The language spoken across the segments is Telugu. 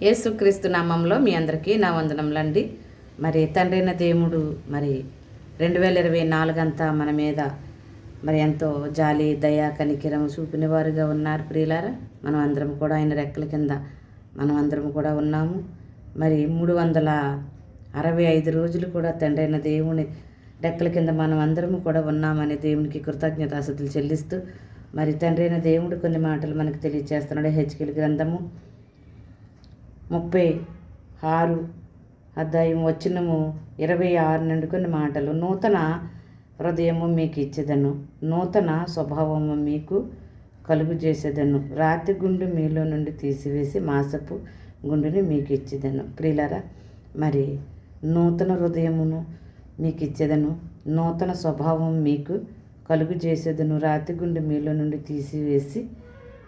యేసుక్రీస్తు నామంలో మీ అందరికీ నా వందనములండి. మరి తండ్రైన దేవుడు మరి రెండు వేల ఇరవై నాలుగంతా మన మీద మరి ఎంతో జాలి దయ కనికిరం చూపిన వారుగా ఉన్నారు ప్రియులారా. మనం అందరం కూడా ఆయన రెక్కల కింద మనం అందరం కూడా ఉన్నాము. మరి మూడు వందల అరవై ఐదు రోజులు కూడా తండ్రైన దేవుని రెక్కల కింద మనం అందరము కూడా ఉన్నామని దేవునికి కృతజ్ఞతాస్థుతులు చెల్లిస్తూ మరి తండ్రైన దేవుడు కొన్ని మాటలు మనకు తెలియజేస్తున్నాడు హెచ్కిల్ గ్రంథము ముప్పై ఆరు. అధ్యాయం వచ్చినము ఇరవై ఆరు నుండి కొన్ని మాటలు. నూతన హృదయము మీకు ఇచ్చేదను నూతన స్వభావము మీకు కలుగు చేసేదను రాతి గుండు మీలో నుండి తీసివేసి మాసపు గుండుని మీకు ఇచ్చేదను ప్రియులరా మరి నూతన హృదయమును మీకు ఇచ్చేదను నూతన స్వభావం మీకు కలుగు చేసేదను రాతి గుండె మీలో నుండి తీసివేసి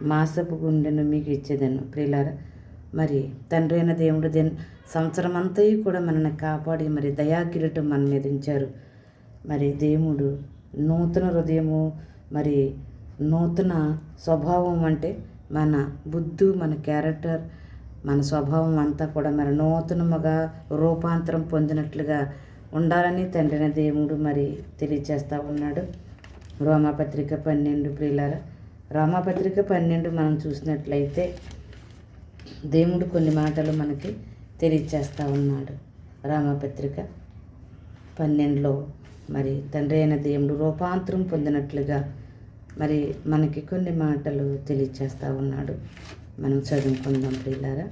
మాసపు గుండెను మీకు ఇచ్చేదను ప్రియులారా మరి తండ్రి అయిన దేవుడు దీని సంవత్సరం అంతయు కూడా మనల్ని కాపాడి మరి దయాకిరీటం మన మీద ఉంచారు. మరి దేవుడు నూతన హృదయము మరి నూతన స్వభావం అంటే మన బుద్ధు మన క్యారెక్టర్ మన స్వభావం అంతా కూడా మరి నూతనముగా రూపాంతరం పొందినట్లుగా ఉండాలని తండ్రిన దేవుడు మరి తెలియచేస్తూ ఉన్నాడు. రోమాపత్రిక పన్నెండు ప్రియులార రోమాపత్రిక పన్నెండు మనం చూసినట్లయితే దేవుడు కొన్ని మాటలు మనకి తెలియచేస్తూ ఉన్నాడు. రామపత్రిక పన్నెండులో మరి తండ్రి అయిన దేవుడు రూపాంతరం పొందినట్లుగా మరి మనకి కొన్ని మాటలు తెలియచేస్తూ ఉన్నాడు. మనం చదువుకుందాం ప్రియులారా.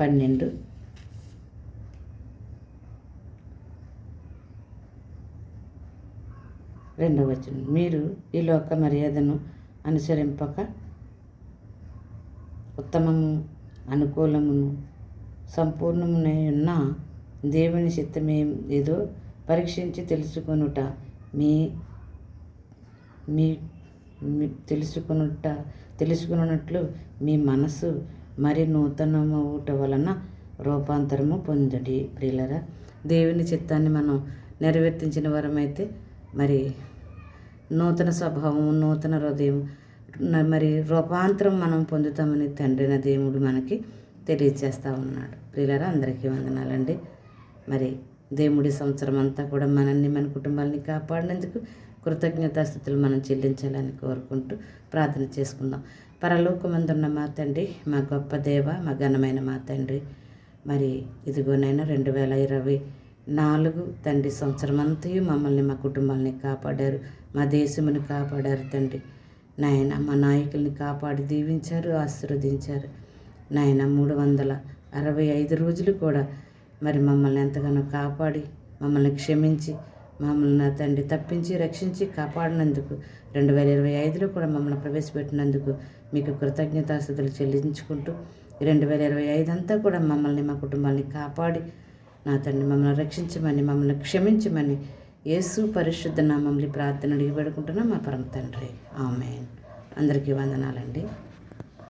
పన్నెండు. రెండవ వచనం. మీరు ఈ లోక మర్యాదను అనుసరింపక ఉత్తమము అనుకూలమును సంపూర్ణమునై ఉన్న దేవుని చిత్తమే ఏదో పరీక్షించి తెలుసుకొనుట. మీ మీ తెలుసుకునుట తెలుసుకున్నట్లు మీ మనసు మరి నూతనమవుట వలన రూపాంతరము పొందడి. ప్రియులరా దేవుని చిత్తాన్ని మనం నెరవేర్తించిన వరమైతే మరి నూతన స్వభావం నూతన హృదయం మరి రూపాంతరం మనం పొందుతామని తండ్రిన దేవుడు మనకి తెలియజేస్తూ ఉన్నాడు. ప్రియులరా అందరికీ వందనాలండి. మరి దేవుడి సంవత్సరం అంతా కూడా మనల్ని మన కుటుంబాలని కాపాడినందుకు కృతజ్ఞతాస్థితులు మనం చెల్లించాలని కోరుకుంటూ ప్రార్థన చేసుకుందాం. పరలోకమందున్న మా తండ్రి మా గొప్ప దేవ మా ఘనమైన మా తండ్రి మరి ఇదిగోనైనా రెండు వేల ఇరవై నాలుగు తండ్రి సంవత్సరం అంతయు మమ్మల్ని మా కుటుంబాలని కాపాడారు మా దేశమును కాపాడారు తండ్రి. నాయన మా నాయకుల్ని కాపాడి దీవించారు ఆశీర్వదించారు. నాయన మూడు వందల అరవై ఐదు రోజులు కూడా మరి మమ్మల్ని ఎంతగానో కాపాడి మమ్మల్ని క్షమించి మమ్మల్ని నా తండ్రి తప్పించి రక్షించి కాపాడినందుకు రెండు వేల ఇరవై ఐదులో కూడా మమ్మల్ని ప్రవేశపెట్టినందుకు మీకు కృతజ్ఞతాస్థుతులు చెల్లించుకుంటూ రెండు వేల ఇరవై ఐదు అంతా కూడా మమ్మల్ని మా కుటుంబాన్ని కాపాడి నా తండ్రి మమ్మల్ని రక్షించమని మమ్మల్ని క్షమించమని యేసు పరిశుద్ధ మమ్మల్ని ప్రార్థన అడిగి పెడుకుంటున్నా మా పరమ తండ్రి. ఆమె అందరికీ వందనాలండి.